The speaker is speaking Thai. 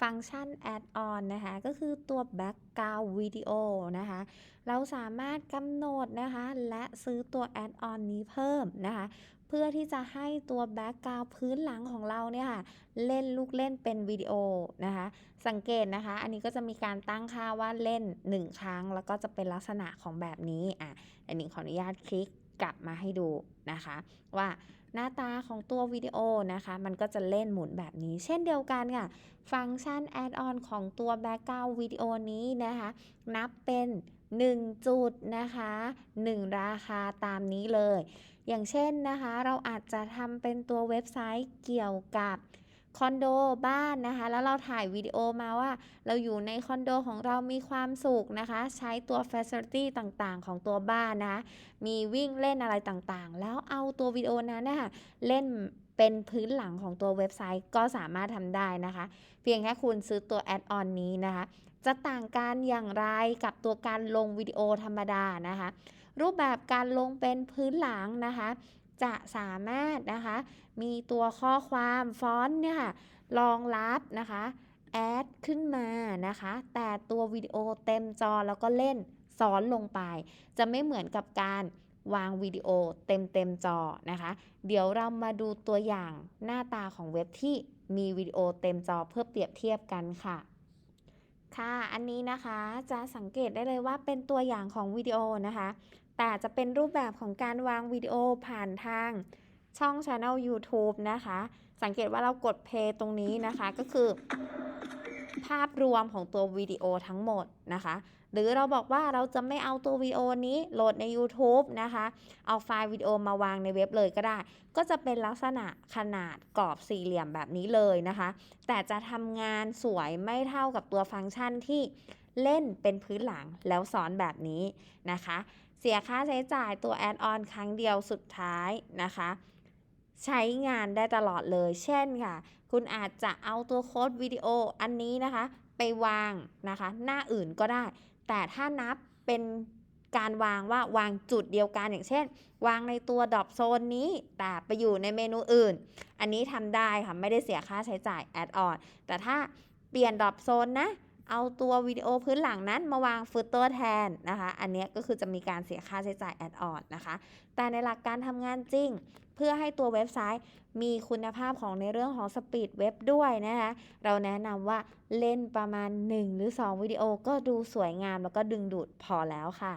ฟังก์ชัน Add-on นะคะ ก็คือตัว Background Video นะคะ เราสามารถกำหนดนะคะ และซื้อตัว Add-on นี้เพิ่มนะคะ เพื่อที่จะให้ตัว Background พื้นหลังของเราเนี่ยค่ะ เล่นลูกเล่นเป็นวิดีโอนะคะ สังเกตนะคะ อันนี้ก็จะมีการตั้งค่าว่าเล่น 1 ครั้ง แล้วก็จะเป็นลักษณะของแบบนี้ อะอันนี้ขออนุญาตคลิก กลับมาให้ดูนะคะ ว่าหน้าตาของตัววิดีโอนะคะ มันก็จะเล่นหมุนแบบนี้ เช่นเดียวกันค่ะ ฟังก์ชัน Add-on ของตัว Background วิดีโอนี้นะคะ นับเป็น 1 จุดนะคะ 1 ราคาตามนี้เลย อย่างเช่นนะคะ เราอาจจะทำเป็นตัวเว็บไซต์เกี่ยวกับ คอนโดบ้านนะคะ แล้วเราถ่ายวิดีโอมาว่า เราอยู่ในคอนโดของเรามีความสุขนะคะ ใช้ตัว Facility ต่างๆ ของตัวบ้านนะะมีวิ่งเล่นอะไรต่างๆ แล้วเอาตัววิดีโอนั้นนะคะเล่นเป็นพื้นหลังของตัวเว็บไซต์ก็สามารถทำได้นะคะ เพียงแค่คุณซื้อตัว Add-on นี้นะคะ จะต่างกันอย่างไรกับตัวการลงวิดีโอธรรมดานะคะ รูปแบบการลงเป็นพื้นหลังนะคะ จะสามารถนะคะ มีตัวข้อความฟอนต์เนี่ยค่ะรองรับนะคะแอดขึ้นมานะคะ แต่ตัววิดีโอเต็มจอแล้วก็เล่นซ้อนลงไป จะไม่เหมือนกับการวางวิดีโอเต็มเต็มจอนะคะ เดี๋ยวเรามาดูตัวอย่างหน้าตาของเว็บที่มีวิดีโอเต็มจอเพื่อเปรียบเทียบกันค่ะ ค่ะอันนี้นะคะจะสังเกตได้เลยว่าเป็นตัวอย่างของวิดีโอนะคะ แต่จะเป็นรูปแบบของการวางวิดีโอผ่านทางช่อง Channel YouTube นะคะ สังเกตว่าเรากดเพลย์ตรงนี้นะคะก็คือ ภาพรวมของตัววิดีโอทั้งหมดนะคะ หรือเราบอกว่าเราจะไม่เอาตัววิดีโอนี้โหลดใน YouTube นะคะ เอาไฟล์วิดีโอมาวางในเว็บเลยก็ได้ ก็จะเป็นลักษณะขนาดกรอบสี่เหลี่ยมแบบนี้เลยนะคะ แต่จะทำงานสวยไม่เท่ากับตัวฟังก์ชันที่เล่นเป็นพื้นหลังแล้วสอนแบบนี้นะคะ เสียค่าใช้จ่ายตัวแอดออนครั้งเดียวสุดท้ายนะคะ ใช้งานได้ตลอดเลย เช่นค่ะ คุณอาจจะเอาตัวโค้ดวิดีโออันนี้นะคะ ไปวางนะคะ หน้าอื่นก็ได้ แต่ถ้านับเป็นการวางว่าวางจุดเดียวกันอย่างเช่น วางในตัวดรอปโซนนี้ แต่ไปอยู่ในเมนูอื่น อันนี้ทำได้ค่ะ ไม่ได้เสียค่าใช้จ่ายแอดออนแต่ถ้าเปลี่ยนดรอปโซนนะ เอาตัววิดีโอพื้นหลังนั้นมาวางฟุตเตอร์แทนนะคะ อันนี้ก็คือจะมีการเสียค่าใช้จ่ายแอดออนนะคะ แต่ในหลักการทำงานจริง พื่อให้ตัวเว็บไซต์มีคุณภาพของในเรื่องของสปีดเว็บด้วยนะคะเราแนะนำว่าเล่นประมาณ 1 หรือ 2 วิดีโอก็ดูสวยงามแล้วก็ดึงดูดพอแล้วค่ะ